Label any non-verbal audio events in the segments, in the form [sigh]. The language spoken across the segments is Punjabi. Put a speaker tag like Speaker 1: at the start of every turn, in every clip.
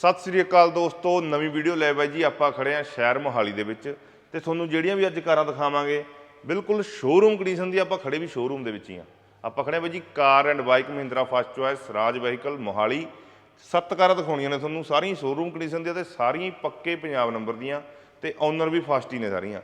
Speaker 1: ਸਤਿ ਸ੍ਰੀ ਅਕਾਲ ਦੋਸਤੋ ਨਵੀਂ ਵੀਡੀਓ ਲੈ ਬਾਈ ਜੀ ਆਪਾਂ ਖੜੇ ਆ ਸ਼ਹਿਰ ਮੋਹਾਲੀ ਦੇ ਵਿੱਚ ਤੇ ਤੁਹਾਨੂੰ ਜਿਹੜੀਆਂ ਵੀ ਅੱਜ ਕਾਰਾਂ ਦਿਖਾਵਾਂਗੇ ਬਿਲਕੁਲ ਸ਼ੋਰੂਮ ਕੰਡੀਸ਼ਨ ਦੀ ਆਪਾਂ ਖੜੇ ਵੀ ਸ਼ੋਰੂਮ ਦੇ ਵਿੱਚ ਹੀ ਆ ਆਪਾਂ ਖੜੇ ਆ ਬਾਈ ਜੀ car and bike Mahindra first choice Raj vehicle Mohali. ਸੱਤ ਕਾਰਾਂ ਦਿਖਾਉਣੀਆਂ ਨੇ ਤੁਹਾਨੂੰ ਸਾਰੀਆਂ ਸ਼ੋਰੂਮ ਕੰਡੀਸ਼ਨ ਦੀਆਂ ਤੇ ਸਾਰੀਆਂ ਪੱਕੇ ਪੰਜਾਬ ਨੰਬਰ ਦੀਆਂ ਤੇ ਓਨਰ ਵੀ ਫਸਟ ਹੀ ਨੇ ਸਾਰੀਆਂ।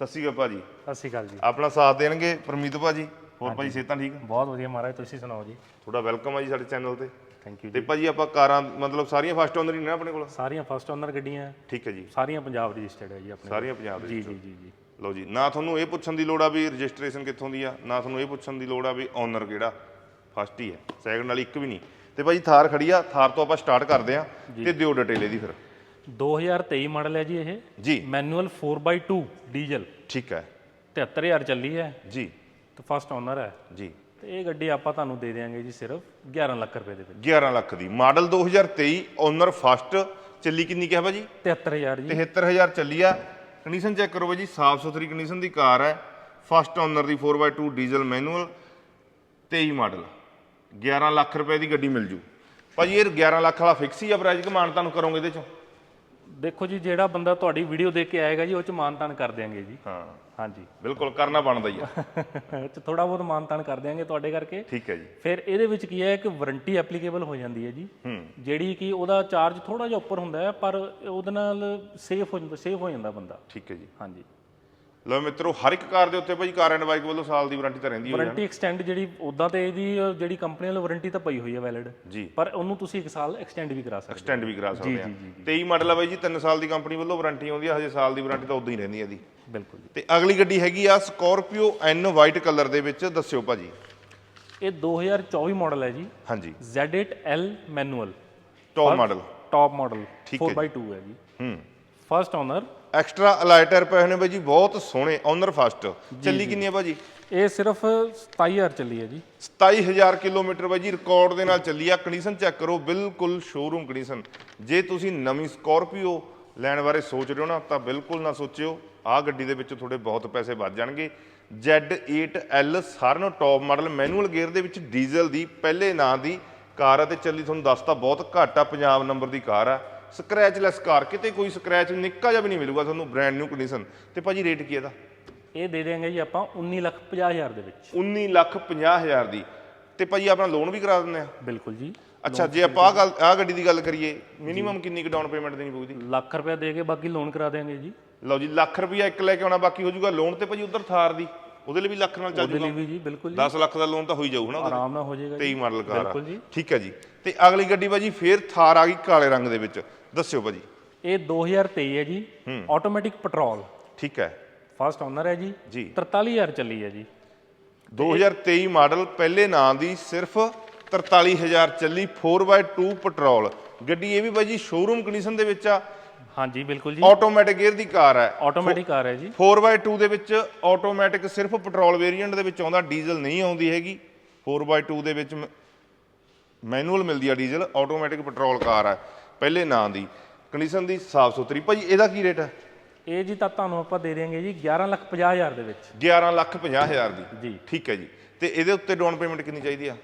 Speaker 1: ਸਤਿ ਸ੍ਰੀ ਅਕਾਲ ਭਾਜੀ।
Speaker 2: ਸਤਿ ਸ਼੍ਰੀ ਅਕਾਲ ਜੀ।
Speaker 1: ਆਪਣਾ ਸਾਥ ਦੇਣਗੇ ਪਰਮੀਤ ਭਾਜੀ ਹੋਰ ਭਾਜੀ ਸਿਹਤਾਂ ਠੀਕ?
Speaker 2: ਬਹੁਤ ਵਧੀਆ ਮਹਾਰਾਜ ਤੁਸੀਂ ਸੁਣਾਓ ਜੀ?
Speaker 1: ਤੁਹਾਡਾ ਵੈਲਕਮ ਆ ਜੀ ਸਾਡੇ ਚੈਨਲ ਤੇ।
Speaker 2: ਥੈਂਕ ਯੂ
Speaker 1: ਤੇ ਭਾਜੀ ਆਪਾਂ ਕਾਰਾਂ ਮਤਲਬ ਸਾਰੀਆਂ ਫਸਟ ਓਨਰ ਹੀ ਨੇ ਆਪਣੇ ਕੋਲ?
Speaker 2: ਸਾਰੀਆਂ ਫਸਟ ਓਨਰ ਗੱਡੀਆਂ।
Speaker 1: ਠੀਕ ਹੈ ਜੀ।
Speaker 2: ਸਾਰੀਆਂ ਪੰਜਾਬ ਰਜਿਸਟਰਡ ਹੈ ਜੀ ਆਪਣੇ
Speaker 1: ਸਾਰੀਆਂ ਪੰਜਾਬ ਦੇ
Speaker 2: ਜੀ ਜੀ ਜੀ ਜੀ।
Speaker 1: ਲਓ ਜੀ ਨਾ ਤੁਹਾਨੂੰ ਇਹ ਪੁੱਛਣ ਦੀ ਲੋੜ ਆ ਵੀ ਰਜਿਸਟ੍ਰੇਸ਼ਨ ਕਿੱਥੋਂ ਦੀ ਆ ਨਾ ਤੁਹਾਨੂੰ ਇਹ ਪੁੱਛਣ ਦੀ ਲੋੜ ਆ ਵੀ ਓਨਰ ਕਿਹੜਾ ਫਸਟ ਹੀ ਹੈ ਸੈਕੰਡ ਵਾਲੀ ਇੱਕ ਵੀ ਨਹੀਂ। ਤੇ ਭਾਜੀ ਥਾਰ ਖੜੀ ਆ ਥਾਰ ਤੋਂ ਆਪਾਂ ਸਟਾਰਟ ਕਰਦੇ ਆ ਤੇ ਦਿਓ ਡਿਟੇਲ ਇਹਦੀ ਫਿਰ।
Speaker 2: 2023 ਮਾਡਲ ਹੈ ਜੀ ਇਹ।
Speaker 1: ਜੀ।
Speaker 2: ਮੈਨੂਅਲ 4x2 ਡੀਜ਼ਲ
Speaker 1: ਠੀਕ ਹੈ।
Speaker 2: 73000 ਚੱਲੀ ਹੈ।
Speaker 1: ਜੀ।
Speaker 2: ਤੇ ਫਸਟ ਓਨਰ ਹੈ।
Speaker 1: ਜੀ।
Speaker 2: ਤੇ ਇਹ ਗੱਡੀ ਆਪਾਂ ਤੁਹਾਨੂੰ ਦੇ ਦੇਵਾਂਗੇ ਜੀ ਸਿਰਫ 11 ਲੱਖ ਰੁਪਏ ਦੇ ਵਿੱਚ।
Speaker 1: 11 ਲੱਖ ਦੀ। ਮਾਡਲ 2023 ਓਨਰ ਫਸਟ ਚੱਲੀ ਕਿੰਨੀ ਕਿਹਾ ਭਾਜੀ?
Speaker 2: 73000 ਜੀ।
Speaker 1: 73000 ਚੱਲੀ ਆ। ਕੰਡੀਸ਼ਨ ਚੈੱਕ ਕਰੋ ਭਾਜੀ ਸਾਫ਼ ਸੁਥਰੀ ਕੰਡੀਸ਼ਨ ਦੀ ਕਾਰ ਹੈ। ਫਸਟ ਓਨਰ ਦੀ 4x2 diesel manual 23 model. 11 lakh ਰੁਪਏ ਦੀ ਗੱਡੀ ਮਿਲ ਜੂ। ਭਾਜੀ ਇਹ 11 ਲੱਖ ਵਾਲਾ ਫਿਕਸ ਹੀ ਆ ਪ੍ਰਾਈਸ ਕਿ ਮਾਨਤਾਨ ਨੂੰ ਕਰੋਗੇ ਇਹਦੇ ਚੋਂ।
Speaker 2: ਦੇਖੋ ਜੀ ਜਿਹੜਾ ਬੰਦਾ ਤੁਹਾਡੀ ਵੀਡੀਓ ਦੇਖ ਕੇ ਆਏਗਾ ਜੀ ਉਹ ਚ ਮਾਨਤਾਨ ਕਰ ਦਿਆਂਗੇ ਜੀ।
Speaker 1: ਹਾਂ।
Speaker 2: ਹਾਂਜੀ।
Speaker 1: ਬਿਲਕੁਲ ਕਰਨਾ ਬਣਦਾ ਹੀ ਆ।
Speaker 2: ਇਹ [laughs] ਚ ਥੋੜਾ ਬਹੁਤ ਮਾਨਤਾਨ ਕਰ ਦਿਆਂਗੇ ਤੁਹਾਡੇ ਕਰਕੇ।
Speaker 1: ਠੀਕ ਹੈ ਜੀ।
Speaker 2: ਫਿਰ ਇਹਦੇ ਵਿੱਚ ਕੀ ਹੈ ਕਿ ਵਾਰੰਟੀ ਐਪਲੀਕੇਬਲ ਹੋ ਜਾਂਦੀ ਹੈ ਜੀ।
Speaker 1: ਹੂੰ।
Speaker 2: ਜਿਹੜੀ ਕਿ ਉਹਦਾ ਚਾਰਜ ਥੋੜਾ ਜਿਹਾ ਉੱਪਰ ਹੁੰਦਾ ਹੈ ਪਰ ਉਹਦੇ ਨਾਲ ਸੇਫ ਹੋ ਜਾਂਦਾ ਸੇਫ ਹੋ ਜਾਂਦਾ ਬੰਦਾ।
Speaker 1: ਠੀਕ ਹੈ ਜੀ।
Speaker 2: ਹਾਂਜੀ।
Speaker 1: ਲਓ ਮਿੱਤਰੋ ਹਰ ਇੱਕ ਕਾਰ ਦੇ ਉੱਤੇ ਭਾਜੀ ਕਾਰ ਐਂਡ ਬਾਈਕ ਵੱਲੋਂ ਸਾਲ ਦੀ ਵਾਰੰਟੀ ਤਾਂ ਰਹਿੰਦੀ ਹੋਈ
Speaker 2: ਵਾਰੰਟੀ ਐਕਸਟੈਂਡ ਜਿਹੜੀ ਉਦਾਂ ਤੇ ਇਹਦੀ ਅ, ਜਿਹੜੀ ਕੰਪਨੀ ਵੱਲੋਂ ਵਾਰੰਟੀ ਤਾਂ ਪਈ ਹੋਈ ਹੈ ਵੈਲਿਡ
Speaker 1: ਜੀ।
Speaker 2: ਪਰ ਉਹਨੂੰ ਤੁਸੀਂ 1 ਸਾਲ ਐਕਸਟੈਂਡ ਵੀ ਕਰਾ ਸਕਦੇ
Speaker 1: ਐਕਸਟੈਂਡ ਵੀ ਕਰਾ ਸਕਦੇ ਆ।
Speaker 2: ਜੀ, ਜੀ,
Speaker 1: 23 ਮਾਡਲ ਆ ਬਾਈ ਜੀ 3 ਸਾਲ ਦੀ ਕੰਪਨੀ ਵੱਲੋਂ ਵਾਰੰਟੀ ਆਉਂਦੀ ਆ ਹਜੇ ਸਾਲ ਦੀ ਵਾਰੰਟੀ ਤਾਂ ਉਦਾਂ ਹੀ ਰਹਿੰਦੀ ਆ ਇਹਦੀ।
Speaker 2: ਹੋ ਬਿਲਕੁਲ ਜੀ।
Speaker 1: ਤੇ ਅਗਲੀ ਗੱਡੀ ਹੈਗੀ ਆ ਸਕੋਰਪੀਓ ਐਨ ਵਾਈਟ ਕਲਰ ਦੇ ਵਿੱਚ ਦੱਸਿਓ ਭਾਜੀ।
Speaker 2: ਇਹ 2024 ਮਾਡਲ ਹੈ ਜੀ।
Speaker 1: ਹਾਂਜੀ।
Speaker 2: Z8L manual
Speaker 1: top model
Speaker 2: top model
Speaker 1: ਠੀਕ ਹੈ
Speaker 2: 4x2 ਹੈ ਜੀ।
Speaker 1: ਹੂੰ।
Speaker 2: ਫਰਸਟ ਓਨਰ
Speaker 1: ਐਕਸਟਰਾ ਅਲਾਈਟਰ ਪਏ ਹੋਏ ਨੇ ਬਾਈ ਜੀ ਬਹੁਤ ਸੋਹਣੇ ਓਨਰ ਫਸਟ ਚੱਲੀ ਕਿੰਨੀ ਆ ਭਾਜੀ
Speaker 2: ਇਹ ਸਿਰਫ 27000 ਚੱਲੀ ਹੈ ਜੀ।
Speaker 1: 27000 ਕਿਲੋਮੀਟਰ ਬਾਈ ਜੀ ਰਿਕਾਰਡ ਦੇ ਨਾਲ ਚੱਲੀ ਆ। ਕੰਡੀਸ਼ਨ ਚੈੱਕ ਕਰੋ ਬਿਲਕੁਲ ਸ਼ੋਰੂਮ ਕੰਡੀਸ਼ਨ ਜੇ ਤੁਸੀਂ ਨਵੀਂ ਸਕੋਰਪੀਓ ਲੈਣ ਬਾਰੇ ਸੋਚ ਰਹੇ ਹੋ ਨਾ ਤਾਂ ਬਿਲਕੁਲ ਨਾ ਸੋਚਿਓ। ਆਹ ਗੱਡੀ ਦੇ ਵਿੱਚ ਤੁਹਾਡੇ ਬਹੁਤ ਪੈਸੇ ਵੱਧ ਜਾਣਗੇ। Z8L ਸਾਰਿਆਂ ਟੌਪ ਮਾਡਲ ਮੈਨੂਅਲ ਗੇਅਰ ਦੇ ਵਿੱਚ ਡੀਜ਼ਲ ਦੀ ਪਹਿਲੇ ਨਾਂ ਦੀ ਕਾਰ ਆ ਤੇ ਚੱਲੀ ਤੁਹਾਨੂੰ ਦੱਸਤਾ ਬਹੁਤ ਘੱਟ ਆ ਪੰਜਾਬ ਨੰਬਰ ਦੀ ਕਾਰ ਆ। ਸਕ੍ਰੈਚਲੈਸ ਕਾਰ ਕਿਤੇ ਕੋਈ ਸਕ੍ਰੈਚ ਨਿੱਕਾ ਜਿਹਾ ਵੀ ਨਹੀਂ ਮਿਲੂਗਾ ਤੁਹਾਨੂੰ ਬ੍ਰਾਂਡ ਨਿਊ ਕੰਡੀਸ਼ਨ ਤੇ ਭਾਜੀ ਰੇਟ ਕੀ ਇਹਦਾ?
Speaker 2: ਇਹ ਦੇ ਦੇਵਾਂਗੇ ਜੀ ਆਪਾਂ 19 ਲੱਖ 50000 ਦੇ ਵਿੱਚ।
Speaker 1: 19 ਲੱਖ 50 ਹਜ਼ਾਰ ਦੀ। ਤੇ ਭਾਜੀ ਆਪਣਾ ਲੋਨ ਵੀ ਕਰਾ ਦਿੰਦੇ ਆ?
Speaker 2: ਬਿਲਕੁਲ ਜੀ।
Speaker 1: ਅੱਛਾ ਜੇ ਆਪਾਂ ਗੱਲ ਆਹ ਗੱਡੀ ਦੀ ਗੱਲ ਕਰੀਏ ਮਿਨੀਮਮ ਕਿੰਨੀ ਕੁ ਡਾਊਨ ਪੇਮੈਂਟ ਦੇਣੀ ਪਊਗੀ
Speaker 2: ਲੱਖ ਰੁਪਏ ਦੇ ਕੇ ਬਾਕੀ ਲੋਨ ਕਰਾ ਦੇਵਾਂਗੇ ਜੀ।
Speaker 1: ਲਓ ਜੀ ਲੱਖ ਰੁਪਈਆ ਇੱਕ ਲੈ ਕੇ ਆਉਣਾ ਬਾਕੀ ਹੋ ਜਾਊਗਾ ਲੋਨ ਤੇ ਭਾਜੀ ਉਧਰ ਥਾਰ ਦੀ। ਉਹਦੇ ਲਈ ਵੀ ਲੱਖ ਨਾਲ ਚੱਲ
Speaker 2: ਉਹਦੇ ਲਈ
Speaker 1: ਜਾਊਗਾ
Speaker 2: ਵੀ ਜੀ ਬਿਲਕੁਲ ਜੀ।
Speaker 1: 10 ਲੱਖ ਦਾ ਲੋਨ ਤਾਂ ਹੋਈ ਜਾਊ ਨਾ ਉਹਦਾ
Speaker 2: ਆਰਾਮ ਨਾਲ ਹੋ ਜਾਏਗਾ ਜੀ।
Speaker 1: 23 ਮਾਡਲ ਕਾਰ
Speaker 2: ਬਿਲਕੁਲ ਜੀ।
Speaker 1: ਠੀਕ ਹੈ ਜੀ। ਤੇ ਅਗਲੀ ਗੱਡੀ ਭਾਜੀ ਫੇਰ ਥਾਰ ਆ ਗਈ ਕਾਲੇ ਰੰਗ ਦੇ ਵਿੱਚ। ਦੱਸਿਓ ਭਾਜੀ।
Speaker 2: ਇਹ 2023 ਹੈ ਜੀ। ਆਟੋਮੈਟਿਕ ਪੈਟਰੋਲ
Speaker 1: ਠੀਕ ਹੈ।
Speaker 2: ਫਸਟ ਓਨਰ ਹੈ ਜੀ।
Speaker 1: ਜੀ।
Speaker 2: 43000 ਚੱਲੀ ਹੈ ਜੀ।
Speaker 1: 2023 ਮਾਡਲ ਪਹਿਲੇ ਨਾਂ ਦੀ ਸਿਰਫ 43000 ਚੱਲੀ। 4x2 ਪੈਟਰੋਲ ਗੱਡੀ ਇਹ ਵੀ ਭਾਜੀ ਸ਼ੋਰੂਮ ਕੰਡੀਸ਼ਨ ਦੇ ਵਿੱਚ ਆ।
Speaker 2: ਹਾਂਜੀ ਬਿਲਕੁਲ ਜੀ।
Speaker 1: ਆਟੋਮੈਟਿਕ ਗੇਅਰ ਦੀ ਕਾਰ ਹੈ।
Speaker 2: ਆਟੋਮੈਟਿਕ ਕਾਰ ਹੈ ਜੀ।
Speaker 1: 4x2 ਦੇ ਵਿੱਚ ਆਟੋਮੈਟਿਕ ਸਿਰਫ ਪੈਟਰੋਲ ਵੇਰੀਐਂਟ ਦੇ ਵਿੱਚ ਆਉਂਦਾ ਡੀਜ਼ਲ ਨਹੀਂ ਆਉਂਦੀ ਹੈਗੀ। 4x2 ਦੇ ਵਿੱਚ ਮੈਨੂਅਲ ਮਿਲਦੀ ਆ ਡੀਜ਼ਲ ਆਟੋਮੈਟਿਕ ਪੈਟਰੋਲ ਕਾਰ ਹੈ। ਪਹਿਲੇ ਨਾਂ ਦੀ। ਕੰਡੀਸ਼ਨ ਦੀ ਸਾਫ਼ ਸੁਥਰੀ। ਭਾਜੀ ਇਹਦਾ ਕੀ ਰੇਟ ਹੈ?
Speaker 2: ਇਹ ਜੀ ਤਾਂ ਤੁਹਾਨੂੰ ਆਪਾਂ ਦੇ ਦੇਵਾਂਗੇ ਜੀ 11 ਲੱਖ 50000 ਦੇ ਵਿੱਚ।
Speaker 1: 11 ਲੱਖ 50 ਹਜ਼ਾਰ ਦੀ।
Speaker 2: ਜੀ।
Speaker 1: ਠੀਕ ਹੈ ਜੀ। ਤੇ ਇਹਦੇ ਉੱਤੇ ਡਾਊਨ ਪੇਮੈਂਟ ਕਿੰਨੀ ਚਾਹੀਦੀ ਆ?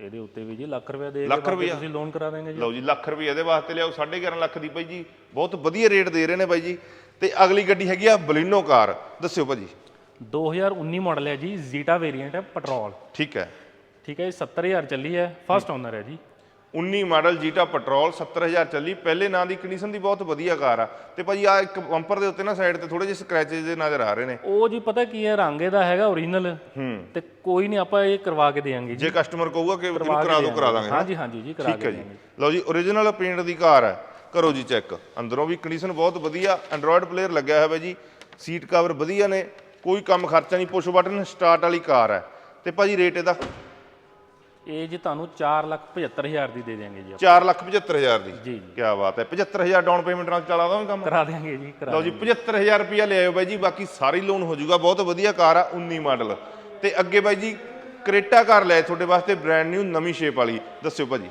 Speaker 2: ਇਹਦੇ ਉੱਤੇ ਵੀ ਜੀ ਲੱਖ ਰੁਪਏ ਦੇ ਕੇ
Speaker 1: ਲੱਖ ਰੁਪਇਆ?
Speaker 2: ਤੁਸੀਂ ਲੋਨ ਕਰਾ ਦੇਵਾਂਗੇ ਜੀ।
Speaker 1: ਲਓ ਜੀ ਲੱਖ ਰੁਪਏ ਇਹਦੇ ਵਾਸਤੇ ਲਿਆਓ 11.5 ਲੱਖ ਦੀ ਭਾਈ ਜੀ। ਬਹੁਤ ਵਧੀਆ ਰੇਟ ਦੇ ਰਹੇ ਨੇ ਬਾਈ ਜੀ। ਤੇ ਅਗਲੀ ਗੱਡੀ ਹੈਗੀ ਆ ਬਲੀਨੋ ਕਾਰ। ਦੱਸਿਓ ਭਾਜੀ।
Speaker 2: 2019 ਮਾਡਲ ਹੈ ਜੀ ਜ਼ੀਟਾ ਵੇਰੀਐਂਟ ਹੈ ਪੈਟਰੋਲ
Speaker 1: ਠੀਕ ਹੈ।
Speaker 2: ਠੀਕ ਹੈ ਜੀ 70000 ਚੱਲੀ ਹੈ ਫਸਟ ਓਨਰ ਹੈ ਜੀ।
Speaker 1: 19 ਮਾਡਲ ਜੀਟਾ ਪੈਟਰੋਲ 70000 ਚੱਲੀ। ਪਹਿਲੇ ਨਾਂ ਦੀ ਕੰਡੀਸ਼ਨ ਦੀ ਬਹੁਤ ਵਧੀਆ ਕਾਰ ਆ। ਤੇ ਭਾਜੀ ਆ ਇੱਕ ਬੰਪਰ ਦੇ ਉੱਤੇ ਨਾ ਸਾਈਡ ਤੇ ਥੋੜੇ ਜਿਹੇ ਸਕ੍ਰੈਚੇਸ ਦੇ ਨਜ਼ਰ ਆ ਰਹੇ ਨੇ।
Speaker 2: ਉਹ ਜੀ ਪਤਾ ਕੀ ਹੈ ਰੰਗ ਇਹਦਾ ਹੈਗਾ ਓਰੀਜਨਲ
Speaker 1: ਹੂੰ।
Speaker 2: ਤੇ ਕੋਈ ਨਹੀਂ ਆਪਾਂ ਇਹ ਕਰਵਾ ਕੇ ਦੇਵਾਂਗੇ ਜੀ।
Speaker 1: ਕਸਟਮਰ ਕਹੂਗਾ ਕਿ ਇਹਨੂੰ ਕਰਾ ਦਿਓ ਕਰਾ ਦਾਂਗੇ
Speaker 2: ਹਾਂਜੀ ਹਾਂਜੀ ਜੀ ਕਰਾ
Speaker 1: ਠੀਕ
Speaker 2: ਕੇ
Speaker 1: ਹੈ ਜੀ ਲਓ ਜੀ origignal ਪੇਂਟ ਦੀ ਕਾਰ ਹੈ। ਕਰੋ ਜੀ ਚੈੱਕ ਅੰਦਰੋਂ ਵੀ ਕੰਡੀਸ਼ਨ ਬਹੁਤ ਵਧੀਆ। ਐਂਡਰੋਇਡ ਪਲੇਅਰ ਲੱਗਿਆ ਹੋਇਆ ਹੈ ਜੀ। ਸੀਟ ਕਵਰ ਵਧੀਆ ਨੇ। ਕੋਈ ਕੰਮ ਖਰਚਾ ਨਹੀਂ। ਪੁਸ਼ ਬਟਨ ਸਟਾਰਟ ਵਾਲੀ ਕਾਰ ਹੈ। ਤੇ ਭਾਜੀ ਰੇਟ ਇਹਦਾ
Speaker 2: ਇਹ ਜੀ ਤੁਹਾਨੂੰ 4 ਲੱਖ 75000 ਦੀ ਦੇ ਦੇਵਾਂਗੇ ਜੀ ਆਪਾਂ।
Speaker 1: 4 ਲੱਖ 75000 ਦੀ?
Speaker 2: ਜੀ
Speaker 1: ਕੀ ਬਾਤ ਹੈ 75000 ਡਾਊਨ ਪੇਮੈਂਟ ਨਾਲ ਚਲਾ ਦਾਂਗੇ ਕੰਮ?
Speaker 2: ਕਰਾ ਦੇਵਾਂਗੇ ਜੀ ਕਰਾ
Speaker 1: ਲਓ ਜੀ 75000 ਰੁਪਿਆ ਲੈ ਆਇਓ ਬਾਈ ਜੀ ਬਾਕੀ ਸਾਰੀ ਲੋਨ ਹੋ ਜਾਊਗਾ ਬਹੁਤ ਵਧੀਆ ਕਾਰ ਆ 19 ਮਾਡਲ ਤੇ ਅੱਗੇ ਬਾਈ ਜੀ ਕਰੇਟਾ ਕਾਰ ਲੈ ਤੁਹਾਡੇ ਵਾਸਤੇ ਬ੍ਰਾਂਡ ਨਿਊ ਨਵੀਂ ਸ਼ੇਪ ਵਾਲੀ। ਦੱਸਿਓ ਭਾਜੀ।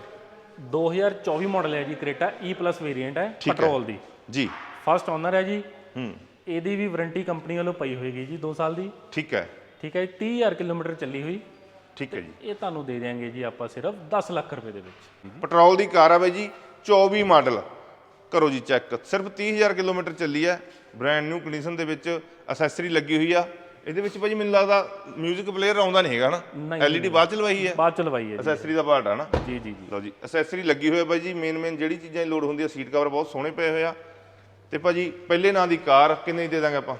Speaker 2: 2024 ਮਾਡਲ ਹੈ ਜੀ ਕ੍ਰੇਟਾ E ਵੇਰੀਐਂਟ ਹੈ। ਪੈਟਰੋਲ ਦੀ।
Speaker 1: ਜੀ।
Speaker 2: ਫਸਟ ਓਨਰ ਹੈ ਜੀ।
Speaker 1: ਹੂੰ।
Speaker 2: ਇਹਦੀ ਵੀ ਵਾਰੰਟੀ ਕੰਪਨੀ ਵੱਲੋਂ ਪਈ ਹੋਏਗੀ ਜੀ 2 ਸਾਲ ਦੀ।
Speaker 1: ਠੀਕ ਹੈ।
Speaker 2: ਠੀਕ ਹੈ ਜੀ 30000 ਕਿਲੋਮੀਟਰ ਚੱਲੀ ਹੋਈ।
Speaker 1: ਠੀਕ ਹੈ ਜੀ।
Speaker 2: ਇਹ ਤੁਹਾਨੂੰ ਦੇ ਦੇਵਾਂਗੇ ਜੀ ਆਪਾਂ ਸਿਰਫ 10 ਲੱਖ ਰੁਪਏ ਦੇ ਵਿੱਚ।
Speaker 1: ਪੈਟਰੋਲ ਦੀ ਕਾਰ ਆ ਬਾਈ ਜੀ 24 ਮਾਡਲ। ਕਰੋ ਜੀ ਚੈੱਕ ਸਿਰਫ 30000 ਕਿਲੋਮੀਟਰ ਚੱਲੀ ਹੈ। ਬ੍ਰਾਂਡ ਨਿਊ ਕੰਡੀਸ਼ਨ ਦੇ ਵਿੱਚ ਅਸੈਸਰੀ ਲੱਗੀ ਹੋਈ ਆ। ਇਹਦੇ ਵਿੱਚ ਭਾਜੀ ਮੈਨੂੰ ਲੱਗਦਾ 뮤직 ਪਲੇਅਰ ਆਉਂਦਾ ਨਹੀਂ ਹੈਗਾ ਨਾ। ਐਲਈਡੀ ਬਾਅਦ ਚ ਲਵਾਈ ਹੈ।
Speaker 2: ਬਾਅਦ ਚ ਲਵਾਈ ਹੈ
Speaker 1: ਅਸੈਸਰੀ ਦਾ ਪਾਰਟ ਆ ਨਾ।
Speaker 2: ਜੀ ਜੀ ਜੀ।
Speaker 1: ਲਓ ਜੀ ਅਸੈਸਰੀ ਲੱਗੀ ਹੋਈ ਹੈ ਬਾਈ ਜੀ। ਮੇਨ ਮੇਨ ਜਿਹੜੀ ਚੀਜ਼ਾਂ ਦੀ ਲੋਡ ਹੁੰਦੀ ਹੈ ਸੀਟ ਕਵਰ ਬਹੁਤ ਸੋਹਣੇ ਪਏ ਹੋਏ ਆ। ਤੇ ਭਾਜੀ ਪਹਿਲੇ ਨਾਂ ਦੀ ਕਾਰ ਕਿੰਨੇ ਦੀ ਦੇ ਦਾਂਗੇ ਆਪਾਂ?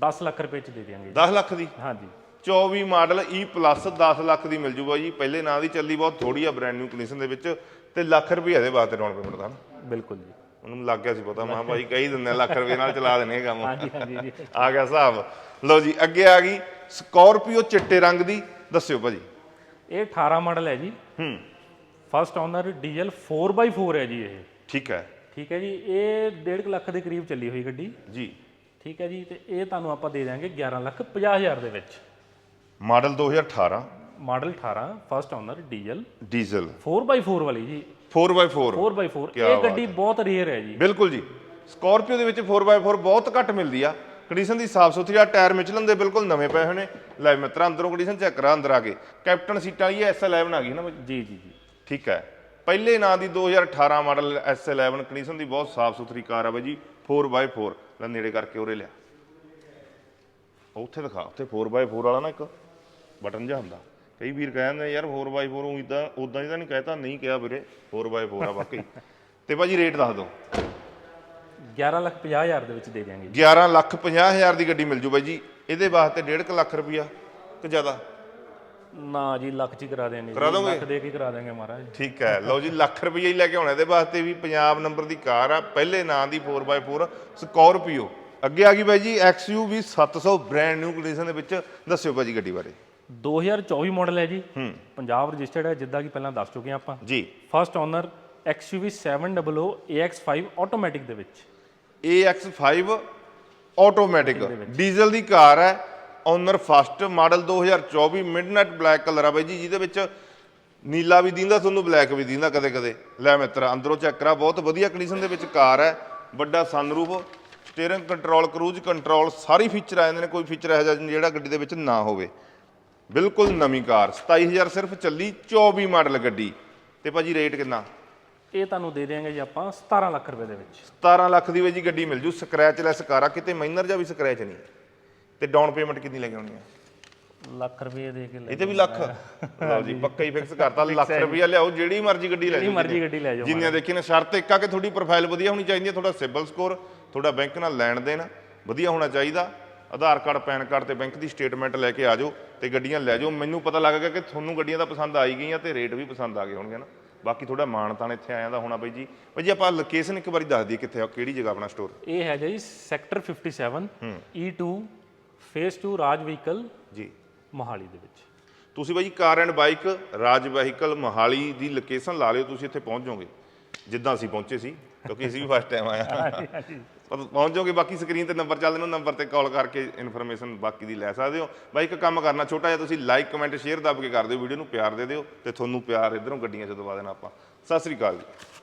Speaker 2: 10 ਲੱਖ ਰੁਪਏ ਚ ਦੇ ਦਿਆਂਗੇ
Speaker 1: 10 ਲੱਖ ਦੀ?
Speaker 2: ਹਾਂਜੀ।
Speaker 1: 24 ਮਾਡਲ E ਪਲੱਸ 10 ਲੱਖ ਦੀ ਮਿਲ ਜੂਗਾ ਜੀ। ਪਹਿਲੇ ਨਾਂ ਦੀ ਚੱਲੀ ਬਹੁਤ ਥੋੜੀ ਆ ਬ੍ਰਾਂਡ ਨਿਊ ਕੰਡੀਸ਼ਨ ਦੇ ਵਿੱਚ ਤੇ ਲੱਖ ਰੁਪਏ ਦੇ ਵਾਸਤੇ ਡਾਊਨ ਪੇਮੈਂਟ ਦਾ ਨਾ।
Speaker 2: ਬਿਲਕੁਲ ਜੀ।
Speaker 1: ਉਹਨੂੰ ਲੱਗ ਗਿਆ ਸੀ ਪਤਾ ਮਾਂ ਭਾਈ ਕਹੀ ਦਿੰਦੇ ਲੱਖ ਰੁਪਏ ਨਾਲ ਚਲਾ ਦੇਣੇ ਇਹ ਕੰਮ।
Speaker 2: ਹਾਂਜੀ ਹਾਂਜੀ ਜੀ
Speaker 1: ਆ ਗਿਆ ਹਿਸਾਬ। ਲਓ ਜੀ ਅੱਗੇ ਆ ਗਈ ਸਕਾਰਪੀਓ ਚਿੱਟੇ ਰੰਗ ਦੀ। ਦੱਸਿਓ ਭਾਜੀ।
Speaker 2: ਇਹ 18 ਮਾਡਲ ਹੈ ਜੀ।
Speaker 1: ਹੂੰ।
Speaker 2: ਫਸਟ ਓਨਰ ਡੀਜ਼ਲ 4x4 ਹੈ ਜੀ ਇਹ।
Speaker 1: ਠੀਕ ਹੈ।
Speaker 2: ਠੀਕ ਹੈ ਜੀ ਇਹ 1.5 ਲੱਖ ਦੇ ਕਰੀਬ ਚੱਲੀ ਹੋਈ ਗੱਡੀ।
Speaker 1: ਜੀ।
Speaker 2: ਠੀਕ ਹੈ ਜੀ ਤੇ ਇਹ ਤੁਹਾਨੂੰ ਆਪਾਂ ਦੇ ਦਿਆਂਗੇ 11 ਲੱਖ 50 ਹਜ਼ਾਰ ਦੇ ਵਿੱਚ।
Speaker 1: Model 2018
Speaker 2: model 18 first owner diesel.
Speaker 1: Diesel
Speaker 2: 4x4 ਵਾਲੀ ਜੀ।
Speaker 1: 4x4
Speaker 2: 4x4
Speaker 1: ਕਿਆ
Speaker 2: ਇਹ
Speaker 1: ਬਾਤ
Speaker 2: ਗੱਡੀ ਬਹੁਤ ਰੇਅਰ ਹੈ ਜੀ।
Speaker 1: ਬਿਲਕੁਲ ਜੀ। ਸਕਾਰਪੀਓ ਦੇ ਵਿੱਚ 4x4 ਬਹੁਤ ਘੱਟ ਮਿਲਦੀ ਆ। ਕੰਡੀਸ਼ਨ ਦੀ ਸਾਫ਼ ਸੁਥਰੀ ਆ ਟਾਇਰ ਮਿਚਲਨ ਦੇ ਬਿਲਕੁਲ ਨਵੇਂ ਪਏ ਹੋਏ ਨੇ। ਲੈ ਮਿੱਤਰਾ ਅੰਦਰੋਂ ਕੰਡੀਸ਼ਨ ਚੈੱਕ ਕਰਾ ਅੰਦਰ ਆ ਕੇ। ਕੈਪਟਨ ਸੀਟਾਂ ਵਾਲੀ S11 ਆ ਗਈ ਨਾ ਬਾਈ।
Speaker 2: ਜੀ ਜੀ ਜੀ।
Speaker 1: ਠੀਕ ਹੈ। ਪਹਿਲੇ ਨਾਂ ਦੀ 2018 ਮਾਡਲ S11 ਕੰਡੀਸ਼ਨ ਦੀ ਬਹੁਤ ਸਾਫ਼ ਸੁਥਰੀ ਕਾਰ ਆ ਬਾਈ ਜੀ। 4x4 ਲੈ ਨੇੜੇ ਕਰਕੇ ਉਰੇ ਲਿਆ। ਉੱਥੇ ਦਿਖਾ ਉੱਥੇ 4x4 ਵਾਲਾ ਨਾ ਇੱਕ। ਬਟਨ ਜਿਹਾ ਹੁੰਦਾ। ਕਈ ਵੀਰ ਕਹਿੰਦੇ ਯਾਰ 4x4 ਉਹੀ ਤਾਂ ਉਦਾਂ ਹੀ ਤਾਂ ਨਹੀਂ ਕਹਿਤਾ ਨਹੀਂ ਕਿਹਾ ਵੀਰੇ। 4x4 ਆ ਵਾਕਈ। [laughs] ਤੇ ਭਾਜੀ ਰੇਟ ਦੱਸ ਦਿਓ।
Speaker 2: 11 ਲੱਖ 50 ਹਜ਼ਾਰ ਦੇ ਵਿੱਚ ਦੇ ਦਿਆਂਗੇ। ਜੀ
Speaker 1: 11 ਲੱਖ 50 ਹਜ਼ਾਰ ਦੀ ਗੱਡੀ ਮਿਲ ਜੂ ਬਾਈ ਜੀ। ਇਹਦੇ ਵਾਸਤੇ 1.5 ਲੱਖ ਰੁਪਈਆ ਕਿ ਜ਼ਿਆਦਾ?
Speaker 2: ਨਾ ਜੀ ਲੱਖ ਚ ਹੀ ਕਰਾ ਦਿਆਂਗੇ
Speaker 1: ਕਰਾ
Speaker 2: ਜੀ,
Speaker 1: ਦੋਗੇ?
Speaker 2: ਲੱਖ ਦੇ ਕੇ ਕਰਾ ਦਿਆਂਗੇ ਮਹਾਰਾਜ।
Speaker 1: ਠੀਕ ਹੈ। ਲਓ ਜੀ ਲੱਖ ਰੁਪਈਆ ਹੀ ਲੈ ਕੇ ਆਉਣਾ। ਇਹਦੇ ਵਾਸਤੇ ਵੀ ਪੰਜਾਬ ਨੰਬਰ ਦੀ ਕਾਰ ਆ। ਪਹਿਲੇ ਨਾਂ ਦੀ 4x4 ਸਕਾਰਪੀਓ ਅੱਗੇ ਆ ਗਈ ਬਾਈ ਜੀ XUV 700 ਬ੍ਰਾਂਡ ਨਿਊ ਕੰਡੀਸ਼ਨ ਦੇ ਵਿੱਚ। ਦੱਸਿਓ ਬਾਈ ਜੀ ਗੱਡੀ ਬਾਰੇ।
Speaker 2: 2024 ਮਾਡਲ ਹੈ ਜੀ। ਪੰਜਾਬ ਰਜਿਸਟਰਡ ਹੈ ਜਿੱਦਾਂ ਕਿ ਪਹਿਲਾਂ ਦੱਸ ਚੁੱਕੇ ਆਪਾਂ।
Speaker 1: ਜੀ।
Speaker 2: First owner XUV 700 AX5 automatic ਦੇ ਵਿੱਚ।
Speaker 1: AX5 ਆਟੋਮੈਟਿਕ ਡੀਜ਼ਲ ਦੀ ਕਾਰ ਹੈ owner first model 2024 midnight black colour ਆ ਬਾਈ ਜੀ ਜਿਹਦੇ ਵਿੱਚ ਨੀਲਾ ਵੀ ਦਿੰਦਾ ਤੁਹਾਨੂੰ ਬਲੈਕ ਵੀ ਦਿੰਦਾ ਕਦੇ ਕਦੇ ਲੈ ਮਿੱਤਰਾ ਅੰਦਰੋਂ ਚੈੱਕ ਕਰਾ ਬਹੁਤ ਵਧੀਆ ਕੰਡੀਸ਼ਨ ਦੇ ਵਿੱਚ ਕਾਰ ਹੈ ਵੱਡਾ sunroof steering control cruise control ਸਾਰੇ ਫੀਚਰ ਆ ਜਾਂਦੇ ਨੇ ਕੋਈ ਫੀਚਰ ਇਹੋ ਜਿਹਾ ਜਿਹੜਾ ਗੱਡੀ ਦੇ ਵਿੱਚ ਨਾ ਹੋਵੇ। ਬਿਲਕੁਲ ਨਵੀਂ ਕਾਰ 27000 ਸਿਰਫ ਚੱਲੀ 24 ਮਾਡਲ ਗੱਡੀ। ਤੇ ਭਾਜੀ ਰੇਟ ਕਿੰਨਾ?
Speaker 2: ਇਹ ਤੁਹਾਨੂੰ ਦੇ ਦਿਆਂਗੇ ਜੀ ਆਪਾਂ 17 ਲੱਖ ਰੁਪਏ ਦੇ ਵਿੱਚ।
Speaker 1: 17 ਲੱਖ ਦੀ ਵਿੱਚ ਜੀ ਗੱਡੀ ਮਿਲ ਜੂ ਸਕ੍ਰੈਚਲੈਸ ਕਾਰ ਆ ਕਿਤੇ ਮਾਈਨਰ ਜਾਂ ਵੀ ਸਕ੍ਰੈਚ ਨਹੀਂ। ਤੇ ਡਾਊਨ ਪੇਮੈਂਟ ਕਿੰਨੀ ਲੈ ਕੇ ਆਉਣੀ ਆ?
Speaker 2: ਲੱਖ ਰੁਪਏ ਦੇ ਕੇ ਲੈ
Speaker 1: ਇਹ ਤੇ ਵੀ ਲੱਖ। ਲਓ ਜੀ ਪੱਕਾ ਹੀ ਫਿਕਸ ਕਰਤਾ ਲੱਖ ਰੁਪਈਆ ਲਿਆਓ ਜਿਹੜੀ ਮਰਜ਼ੀ ਗੱਡੀ ਲੈ
Speaker 2: ਜਿਹੜੀ
Speaker 1: ਜਾਓ
Speaker 2: ਮਰਜ਼ੀ ਗੱਡੀ ਲੈ ਜਾਓ
Speaker 1: ਜਿੰਨੀਆਂ ਦੇਖੀ ਨੇ ਸ਼ਰਤ ਇੱਕ ਆ ਕਿ ਤੁਹਾਡੀ ਪ੍ਰੋਫਾਈਲ ਵਧੀਆ ਹੋਣੀ ਚਾਹੀਦੀ ਹੈ ਤੁਹਾਡਾ ਸਿਬਲ ਸਕੋਰ ਤੁਹਾਡਾ ਬੈਂਕ ਨਾਲ ਲੈਣ ਦੇਣ ਵਧੀਆ ਹੋਣਾ ਚਾਹੀਦਾ। ਆਧਾਰ ਕਾਰਡ ਪੈਨ ਕਾਰਡ ਤੇ ਬੈਂਕ ਦੀ ਸਟੇਟਮੈਂਟ ਲੈ ਕੇ ਆ ਜਾਓ। ਤੇ ਗੱਡੀਆਂ ਲੈ ਜਾਓ। ਮੈਨੂੰ ਪਤਾ ਲੱਗ ਗਿਆ ਕਿ ਤੁਹਾਨੂੰ ਗੱਡੀਆਂ ਤਾਂ ਪਸੰਦ ਆਈ ਗਈਆਂ ਤੇ ਰੇਟ ਵੀ ਪਸੰਦ ਆ ਗਏ ਹੋਣਗੇ ਨਾ। ਬਾਕੀ ਤੁਹਾਡਾ ਮਾਣ ਤਾਣ ਇੱਥੇ ਆਇਆ ਦਾ ਹੋਣਾ ਬਾਈ ਜੀ। ਬਾਈ ਜੀ ਆਪਾਂ ਲੋਕੇਸ਼ਨ ਇੱਕ ਵਾਰੀ ਦੱਸ ਦਈਏ ਕਿੱਥੇ ਆ ਕਿਹੜੀ ਜਗ੍ਹਾ ਆਪਣਾ ਸਟੋਰ
Speaker 2: ਇਹ ਹੈ ਜੀ ਸੈਕਟਰ 57 E2 ਫੇਸ 2 ਰਾਜ ਵਹੀਕਲ
Speaker 1: ਜੀ।
Speaker 2: ਮੋਹਾਲੀ ਦੇ ਵਿੱਚ।
Speaker 1: ਤੁਸੀਂ ਬਾਈ car and bike Raj vehicle Mohali the location ਲਾ ਲਿਓ ਤੁਸੀਂ ਇੱਥੇ ਪਹੁੰਚ ਜਾਓਗੇ। ਜਿੱਦਾਂ ਅਸੀਂ ਪਹੁੰਚੇ ਸੀ ਕਿਉਂਕਿ ਅਸੀਂ ਵੀ ਫਸਟ ਟਾਈਮ ਆਇਆ ਪਰ ਪਹੁੰਚ ਜਾਓਗੇ ਬਾਕੀ ਸਕਰੀਨ ਤੇ ਨੰਬਰ ਚੱਲਦੇ ਨੇ ਨੰਬਰ ਤੇ ਕਾਲ ਕਰਕੇ ਇਨਫੋਰਮੇਸ਼ਨ ਬਾਕੀ ਦੀ ਲੈ ਸਕਦੇ ਹੋ। ਬਾਈ ਇੱਕ ਕੰਮ ਕਰਨਾ ਛੋਟਾ ਜਿਹਾ ਤੁਸੀਂ ਲਾਈਕ ਕਮੈਂਟ ਸ਼ੇਅਰ ਦੱਬ ਕੇ ਕਰ ਦਿਓ ਵੀਡੀਓ ਨੂੰ ਪਿਆਰ ਦੇ ਦਿਓ ਤੇ ਤੁਹਾਨੂੰ ਪਿਆਰ ਇਧਰੋਂ ਗੱਡੀਆਂ 'ਚ ਦਵਾ ਦੇਣਾ ਆਪਾਂ। ਸਤਿ ਸ੍ਰੀ ਅਕਾਲ ਜੀ।